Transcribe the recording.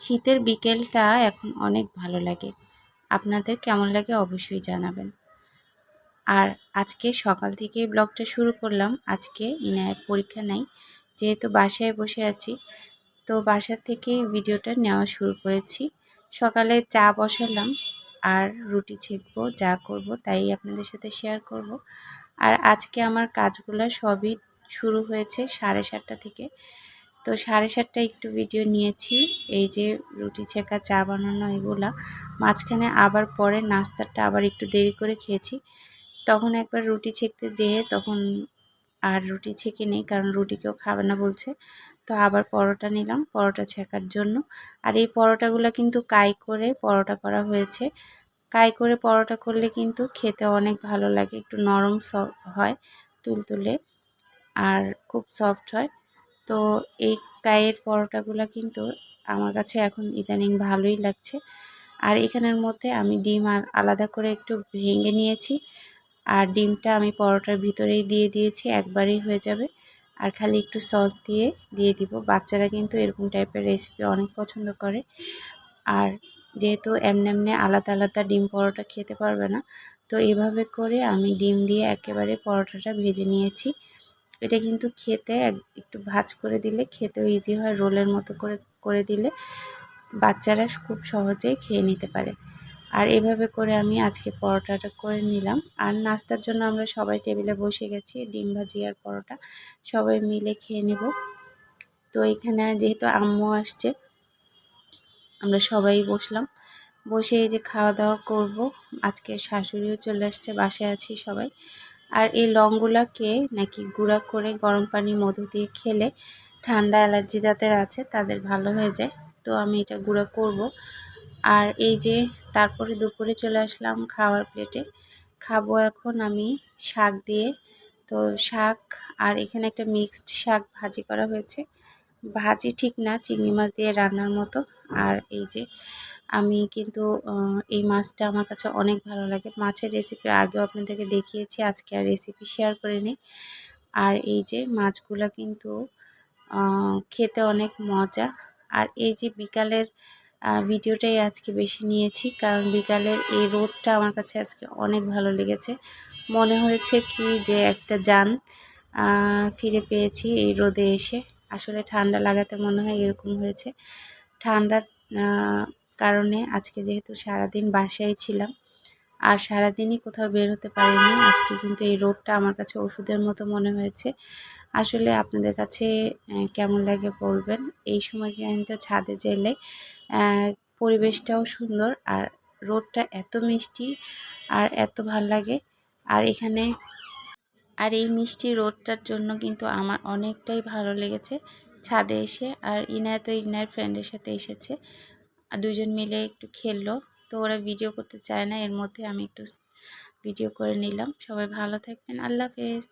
শীতের বিকেলটা এখন অনেক ভালো লাগে। আপনাদের কেমন লাগে অবশ্যই জানাবেন। আর আজকে সকাল থেকে ব্লগটা শুরু করলাম। আজকে ইনায়ের পরীক্ষা নাই। যেহেতু বাসায় বসে আছি, তো বাসার থেকে ভিডিওটা নেওয়া শুরু করেছি। সকালে চা বসালাম আর রুটি ছেঁকবো, যা করব তাই আপনাদের সাথে শেয়ার করব। আর আজকে আমার কাজগুলো সবই শুরু হয়েছে সাড়ে সাতটা থেকে। তো সাড়ে সাতটা একটু ভিডিও নিয়েছি। এই যে রুটি ছেঁকা চা বানানো এগুলা। মাঝখানে আবার পরে নাস্তাটা আবার একটু দেরি করে খেয়েছি। তখন একবার রুটি ছেঁকতে যেয়ে তখন আর রুটি ছেঁকে নেই, কারণ রুটি কেউ খাবে না বলছে। তো আবার পরোটা নিলাম, পরোটা ছেঁকার জন্য। আর এই পরোটাগুলো কিন্তু কাই করে পরোটা করা হয়েছে। কাই করে পরোটা করলে কিন্তু খেতে অনেক ভালো লাগে, একটু নরম হয় তুলতুলে। আর খুব সফট হয়। তো এই কায়ের পরোটাগুলো কিন্তু আমার কাছে এখন ইদানিং ভালোই লাগছে। আর এখানের মধ্যে আমি ডিম আর আলাদা করে একটু ভেঙে নিয়েছি। আর ডিমটা আমি পরোটার ভিতরেই দিয়ে দিয়েছি, একবারেই হয়ে যাবে। আর খালি একটু সস দিয়ে দিয়ে দিব। বাচ্চারা কিন্তু এরকম টাইপের রেসিপি অনেক পছন্দ করে। আর যেহেতু এমনি এমনি আলাদা আলাদা ডিম পরোটা খেতে পারবে না, তো এভাবে করে আমি ডিম দিয়ে একেবারে পরোটাটা ভেজে নিয়েছি। এটা কিন্তু খেতে একটু ভাজ করে দিলে খেতেও ইজি হয়। রোলের মতো করে করে দিলে বাচ্চারা খুব সহজেই খেয়ে নিতে পারে। আর এভাবে করে আমি আজকে পরোটাটা করে নিলাম। আর নাস্তার জন্য আমরা সবাই টেবিলে বসে গেছি, ডিম ভাজি আর পরোটা। সবাই মিলে খেয়ে নেব। তো এখানে যেহেতু আম্মু আসছে, আমরা সবাই বসলাম। বসে এই যে খাওয়া দাওয়া করব। আজকে শাশুড়িও চলে আসছে, বাসায় আছি সবাই। আর এই লংগুলাকে নাকি গুঁড়া করে গরম পানি মধু দিয়ে খেলে ঠান্ডা অ্যালার্জি যাদের আছে তাদের ভালো হয়ে যায়। তো আমি এটা গুঁড়া করব। আর এই যে তারপরে দুপুরে চলে আসলাম খাওয়ার প্লেটে। খাব এখন আমি শাক দিয়ে। তো শাক আর এখানে একটা মিক্সড শাক ভাজি করা হয়েছে। ভাজি ঠিক না, চিংড়ি মাছ দিয়ে রান্নার মতো। আর এই যে আমি কিন্তু এই মাছটা আমার কাছে অনেক ভালো লাগে। মাছের রেসিপি আগেও আপনাদেরকে দেখিয়েছি, আজকে আর রেসিপি শেয়ার করে নিই আর এই যে মাছগুলো কিন্তু খেতে অনেক মজা। আর এই যে বিকালের ভিডিওটাই আজকে বেশি নিয়েছি, কারণ বিকালের এই রোদটা আমার কাছে আজকে অনেক ভালো লেগেছে। মনে হয়েছে কি যে একটা যান ফিরে পেয়েছি এই রোদে এসে। আসলে ঠান্ডা লাগাতে মনে হয় এরকম হয়েছে। ঠান্ডার কারণে আজকে যেহেতু সারাদিন বাসায় ছিলাম, আর সারাদিনই কোথাও বের হতে পারিনি, আজকে কিন্তু এই রোদটা আমার কাছে ওষুধের মতো মনে হয়েছে। আসলে আপনাদের কাছে কেমন লাগে বলবেন? এই সময় কিন্তু ছাদে গেলে পরিবেশটাও সুন্দর, আর রোদটা এত মিষ্টি আর এত ভালো লাগে, আর এখানে, আর এই মিষ্টি রোদটার জন্য কিন্তু আমার অনেকটাই ভালো লেগেছে। ছাদে এসে, আর ইনায় তো ইনায়ের ফ্রেন্ডের সাথে এসেছে। দুজন মিলে একটু খেললো। তো ওরা ভিডিও করতে চায় না, এর মধ্যে আমি একটু ভিডিও করে নিলাম। সবাই ভালো থাকবেন। আল্লাহ হাফেজ।